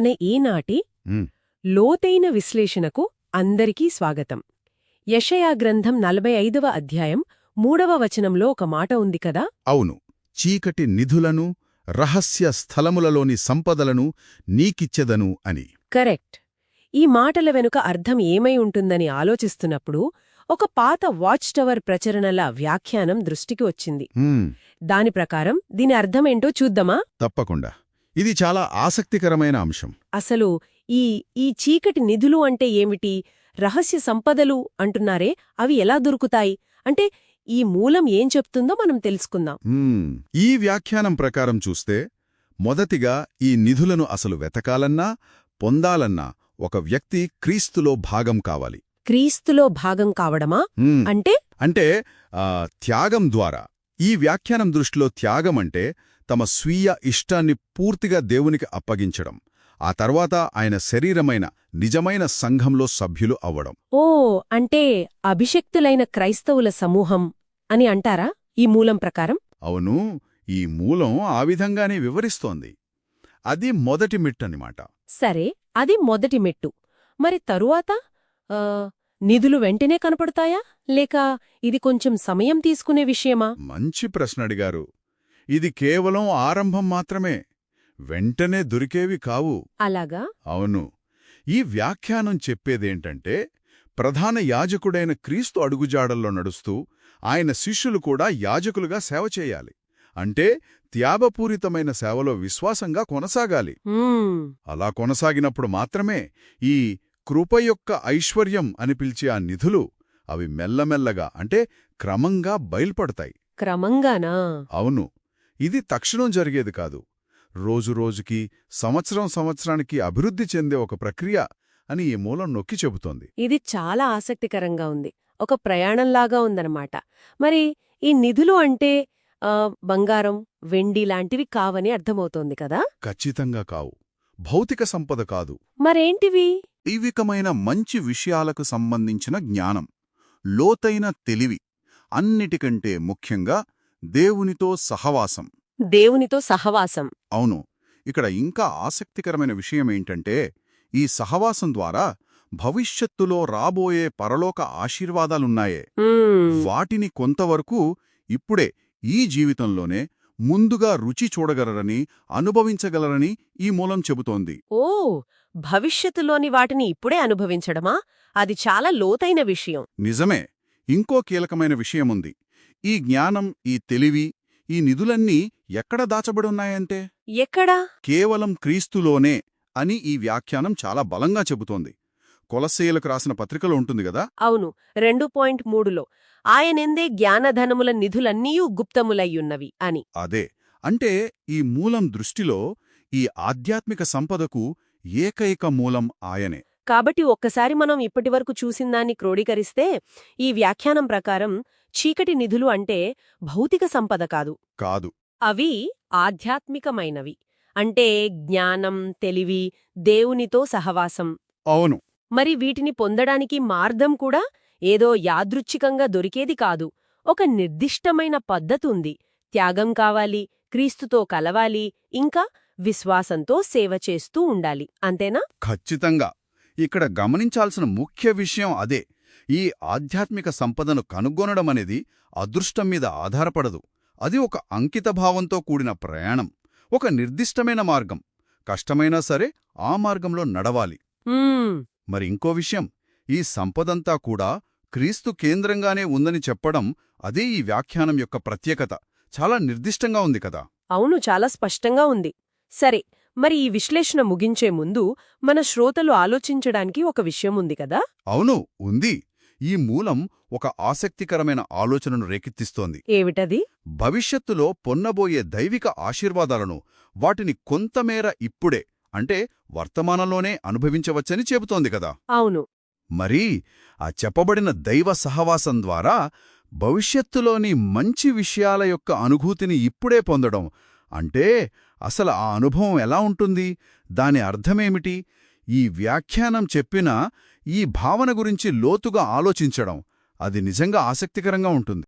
మన ఈనాటి. లోతైన విశ్లేషణకు అందరికీ స్వాగతం. యషయా గ్రంథం నలభై ఐదవ అధ్యాయం మూడవ వచనంలో ఒక మాట ఉంది కదా? అవును. చీకటి నిధులను రహస్య స్థలములలోని సంపదలను నీకిచ్చెదను అని. కరెక్ట్. ఈ మాటల వెనుక అర్థం ఏమై ఉంటుందని ఆలోచిస్తున్నప్పుడు ఒక పాత వాచ్ టవర్ ప్రచరణల వ్యాఖ్యానం దృష్టికి వచ్చింది. దాని ప్రకారం దీని అర్థమేంటో చూద్దామా? తప్పకుండా. ఇది చాలా ఆసక్తికరమైన అంశం. అసలు ఈ ఈ చీకటి నిధులు అంటే ఏమిటి? రహస్య సంపదలు అంటున్నారే అవి ఎలా దొరుకుతాయి? అంటే ఈ మూలం ఏం చెప్తుందో మనం తెలుసుకుందాం. ఈ వ్యాఖ్యానం ప్రకారం చూస్తే మొదటిగా ఈ నిధులను అసలు వెతకాలన్నా పొందాలన్నా ఒక వ్యక్తి క్రీస్తులో భాగం కావాలి. క్రీస్తులో భాగం కావడమా? అంటే? అంటే త్యాగం ద్వారా. ఈ వ్యాఖ్యానం దృష్టిలో త్యాగం అంటే తమ స్వీయ ఇష్టాన్ని పూర్తిగా దేవునికి అప్పగించడం ఆ తర్వాత ఆయన శరీరమైన నిజమైన సంఘంలో సభ్యులు అవ్వడం. ఓ అంటే అభిషక్తులైన క్రైస్తవుల సమూహం అని అంటారా ఈ మూలం ప్రకారం? అవును ఈ మూలం ఆ విధంగానే వివరిస్తోంది. అది మొదటి మిట్టనిమాట సరే అది మొదటి మెట్టు. మరి తరువాత నిధులు వెంటనే కనపడతాయా? లేక ఇది కొంచెం సమయం తీసుకునే విషయమా? మంచి ప్రశ్న అడిగారు. ఇది కేవలం ఆరంభం మాత్రమే. వెంటనే దొరికేవి కావు. అలాగా? అవును. ఈ వ్యాఖ్యానం చెప్పేదేంటంటే ప్రధాన యాజకుడైన క్రీస్తు అడుగుజాడల్లో నడుస్తూ ఆయన శిష్యులు కూడా యాజకులుగా సేవ చేయాలి. అంటే త్యాగపూరితమైన సేవలో విశ్వాసంగా కొనసాగాలి. అలా కొనసాగినప్పుడు మాత్రమే ఈ కృప యొక్క ఐశ్వర్యం అని పిలిచే ఆ నిధులు అవి మెల్లమెల్లగా అంటే క్రమంగా బయల్పడతాయి. క్రమంగానా? అవును. ఇది తక్షణం జరిగేది కాదు. రోజురోజుకి సంవత్సరం సంవత్సరానికి అభివృద్ధి చెందే ఒక ప్రక్రియ అని ఈ మూలం నొక్కి చెబుతోంది. ఇది చాలా ఆసక్తికరంగా ఉంది. ఒక ప్రయాణంలాగా ఉందన్నమాట. మరి ఈ నిధులు అంటే బంగారం వెండి లాంటివి కావని అర్థమవుతోంది కదా? ఖచ్చితంగా కావు. భౌతిక సంపద కాదు. మరేంటివి? దైవికమైన మంచి విషయాలకు సంబంధించిన జ్ఞానం. లోతైన తెలివి. అన్నిటికంటే ముఖ్యంగా దేవునితో సహవాసం. దేవునితో సహవాసం. అవును. ఇక్కడ ఇంకా ఆసక్తికరమైన విషయమేంటంటే ఈ సహవాసం ద్వారా భవిష్యత్తులో రాబోయే పరలోక ఆశీర్వాదాలున్నాయే. వాటిని కొంతవరకు ఇప్పుడే ఈ జీవితంలోనే ముందుగా రుచి చూడగలరని అనుభవించగలరని ఈ మూలం చెబుతోంది. ఓ! భవిష్యత్తులోని వాటిని ఇప్పుడే అనుభవించడమా? అది చాలా లోతైన విషయం. నిజమే. ఇంకో కీలకమైన విషయముంది. ఈ జ్ఞానం ఈ తెలివి ఈ నిధులన్నీ ఎక్కడ దాచబడున్నాయంటే? ఎక్కడా? కేవలం క్రీస్తులోనే అని ఈ వ్యాఖ్యానం చాలా బలంగా చెబుతోంది. కొలస్సేయులకు రాసిన పత్రికలో ఉంటుంది గదా అవును రెండు పాయింట్ మూడులో ఆయనెందే జ్ఞానధనముల నిధులన్నీయూ గుప్తములయ్యున్నవి అని. అదే అంటే ఈ మూలం దృష్టిలో ఈ ఆధ్యాత్మిక సంపదకు ఏకైక మూలం ఆయనే. కాబట్టి ఒక్కసారి మనం ఇప్పటివరకు చూసిందాన్ని క్రోడీకరిస్తే ఈ వ్యాఖ్యానం ప్రకారం చీకటి నిధులు అంటే భౌతిక సంపద కాదు. కాదు. అవి ఆధ్యాత్మికమైనవి. అంటే జ్ఞానం తెలివి దేవునితో సహవాసం. అవును. మరి వీటిని పొందడానికి మార్గం కూడా ఏదో యాదృచ్ఛికంగా దొరికేది కాదు. ఒక నిర్దిష్టమైన పద్ధతుంది త్యాగం కావాలి క్రీస్తుతో కలవాలి ఇంకా విశ్వాసంతో సేవ చేస్తూ ఉండాలి. అంతేనా? ఖచ్చితంగా. ఇక్కడ గమనించాల్సిన ముఖ్య విషయం అదే. ఈ ఆధ్యాత్మిక సంపదను కనుగొనడం అనేది అదృష్టం మీద ఆధారపడదు. అది ఒక అంకితభావంతో కూడిన ప్రయాణం. ఒక నిర్దిష్టమైన మార్గం. కష్టమైనా సరే ఆ మార్గంలో నడవాలి. మరి ఇంకో విషయం. ఈ సంపదంతా కూడా క్రీస్తు కేంద్రంగానే ఉందని చెప్పడం అదే ఈ వ్యాఖ్యానం యొక్క ప్రత్యేకత. చాలా నిర్దిష్టంగా ఉంది కదా. అవును చాలా స్పష్టంగా ఉంది. సరే మరి ఈ విశ్లేషణ ముగించే ముందు మన శ్రోతలు ఆలోచించడానికి ఒక విషయం ఉంది కదా? అవును ఉంది. ఈ మూలం ఒక ఆసక్తికరమైన ఆలోచనను రేకెత్తిస్తోంది. ఏమిటది? భవిష్యత్తులో పొన్నబోయే దైవిక ఆశీర్వాదాలను వాటిని కొంతమేర ఇప్పుడే అంటే వర్తమానంలోనే అనుభవించవచ్చని చెబుతోంది కదా? అవును. మరి ఆ చెప్పబడిన దైవ సహవాసం ద్వారా భవిష్యత్తులోని మంచి విషయాల యొక్క అనుభూతిని ఇప్పుడే పొందడం అంటే అసలు ఆ అనుభవం ఎలా ఉంటుంది? దాని అర్థమేమిటి? ఈ వ్యాఖ్యానం చెప్పిన ఈ భావన గురించి లోతుగా ఆలోచించడం అది నిజంగా ఆసక్తికరంగా ఉంటుంది.